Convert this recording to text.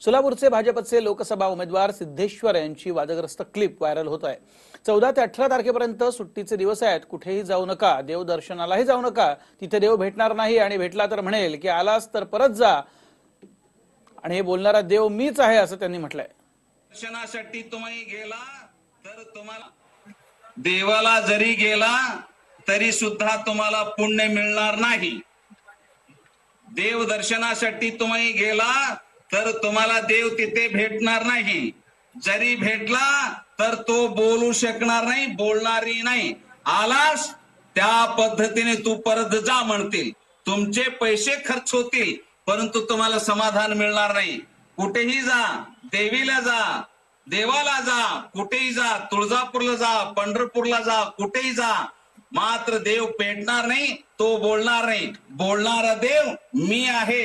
सोलापूरचे भाजपचे लोकसभा उमेदवार सिद्धेश्वर यांची वादग्रस्त क्लिप व्हायरल होत आहे. चौदा ते अठरा तारखेपर्यंत सुट्टीचे दिवस आहेत. कुठेही जाऊ नका. देव दर्शनालाही जाऊ नका. तिथे देव भेटणार नाही आणि भेटला तर म्हणेल की आलास तर परत जा. आणि हे बोलणारा देव मीच आहे असं त्यांनी म्हटलंय. दर्शनासाठी तुम्ही गेला तर तुम्हाला देवाला जरी गेला तरी सुद्धा तुम्हाला पुण्य मिळणार नाही. देव दर्शनासाठी तुम्ही गेला तर तुम्हाला देव तिथे भेटणार नाही. जरी भेटला तर तो बोलू शकणार नाही बोलणारही नाही. आलास त्या पद्धतीने तू परत जा म्हणतील. तुमचे पैसे खर्च होतील परंतु तुम्हाला समाधान मिळणार नाही. कुठेही जा देवीला जा देवाला जा कुठेही जा तुळजापूरला जा पंढरपूरला जा कुठेही जा. मात्र देव पेटणार नाही तो बोलणार नाही. बोलणारा देव मी आहे.